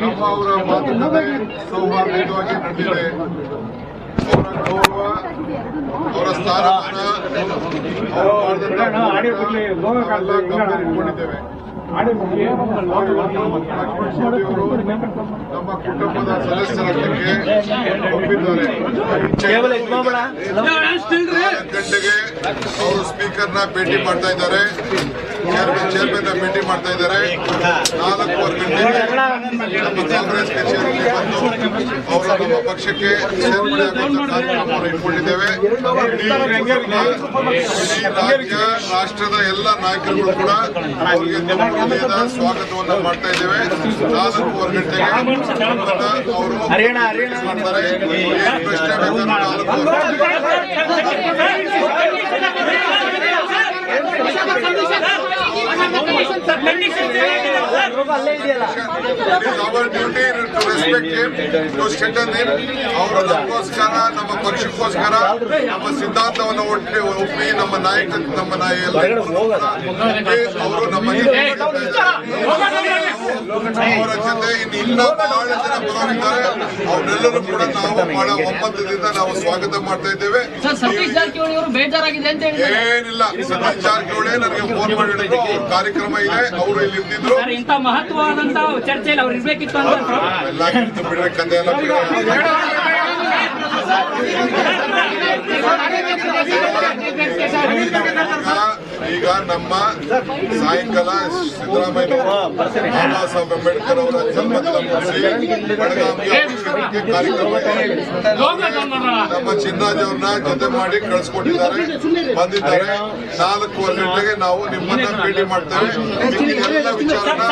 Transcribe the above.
ನಮ್ಮ ಅವರ ಮಾತುಕತೆ ಸೌಹಾರ್ದಯುತವಾಗಿ ನಡೆದಿದೆ ಅವರ ಗೌರವ ಅವರ ಸ್ಥಾನಮಾನ ನಮ್ಮ ಕುಟುಂಬದ ಸದಸ್ಯರಾಗಲಿಕ್ಕೆ ಒಪ್ಪಿದ್ದಾರೆ ನಾಲ್ಕು ಗಂಟೆಗೆ ಅವರು ಸ್ಪೀಕರ್ನ ಭೇಟಿ ಮಾಡ್ತಾ ಇದ್ದಾರೆ. ಚೇರ್ಮನ್ ಚೇರ್ಮನ್ ಭೇಟಿ ಮಾಡ್ತಾ ಇದ್ದಾರೆ. ನಾಲ್ಕೂವರೆ ಗಂಟೆ ನಮ್ಮ ಕಾಂಗ್ರೆಸ್ ಕಚೇರಿಗೆ ಬಂದು ಅವರು ನಮ್ಮ ಪಕ್ಷಕ್ಕೆ ಸೇರ್ಪಡೆ ಕಾರ್ಯಕ್ರಮವನ್ನು ಇಟ್ಕೊಂಡಿದ್ದೇವೆ ರಾಜ್ಯ ರಾಷ್ಟ್ರದ ಎಲ್ಲ ನಾಯಕರುಗಳು ಕೂಡ ಅವರಿಗೆ ಸ್ವಾಗತವನ್ನು ಮಾಡ್ತಾ ಇದ್ದೇವೆ. ನಾಲ್ಕೂವರೆ ಗಂಟೆಗೆ ಅವರು ಮಾಡ್ತಾರೆ ಏನ್ ಪ್ರಶ್ನೆ ಬೇಕಾದ್ರೂ ನಾಲ್ಕೂವರೆ ಅವರು ಅದಕ್ಕೋಸ್ಕರ ನಮ್ಮ ಪಕ್ಷಕ್ಕೋಸ್ಕರ ನಮ್ಮ ಸಿದ್ಧಾಂತವನ್ನು ಒಟ್ಟಿ ಒಪ್ಪಿ ನಮ್ಮ ನಾಯಕ ನಮ್ಮ ನಾಯ ಅವರು ನಮ್ಮ. ಅವರ ಜೊತೆ ಇನ್ನು ಇನ್ನೂ ಬಹಳ ಜನ ಬರೋರಿದ್ದಾರೆ ಅವರೆಲ್ಲರೂ ಕೂಡ ನಾವು ಬಹಳ ಒಪ್ಪಂದದಿಂದ ನಾವು ಸ್ವಾಗತ ಮಾಡ್ತಾ ಇದ್ದೇವೆ. ಏನಿಲ್ಲ ಸತೀಶ್ ಜಾರಕಿಹೊಳಿ ನನಗೆ ಫೋನ್ ಮಾಡಿ ಹೇಳಿದ್ರು ಕಾರ್ಯಕ್ರಮ ಇದೆ ಅವರು ಇಲ್ಲಿ ಇರ್ತಿದ್ರು ಇಂಥ ಮಹತ್ವವಾದಂತ ಚರ್ಚೆಯಲ್ಲಿ ಅವ್ರು ಇರ್ಬೇಕಿತ್ತು. ಎಲ್ಲ ಕಿತ್ತು ಬಿಡ್ರೆ ಕತೆ ಎಲ್ಲ ಬಿಡ್ರೆ. ಈಗ- ನಮ್ಮ ಸಾಯಂಕಾಲ ಸಿದ್ದರಾಮಯ್ಯ ಬಾಬಾ ಸಾಹೇಬ್ ಅಂಬೇಡ್ಕರ್ ಅವರ ಜನ್ಮದಿನ ಬೆಳಗಾವಿಯ ಕಾರ್ಯಕ್ರಮ ನಮ್ಮ ಚಿನ್ನಾಜಿ ಅವ್ರನ್ನ ಜೊತೆ ಮಾಡಿ ಕಳಿಸ್ಕೊಟ್ಟಿದ್ದಾರೆ ಬಂದಿದ್ದಾರೆ ನಾಲ್ಕು ಗಂಟೆಗೆ ನಾವು ನಿಮ್ಮನ್ನ ಭೇಟಿ ಮಾಡ್ತೇವೆ ಎಲ್ಲ ವಿಚಾರನ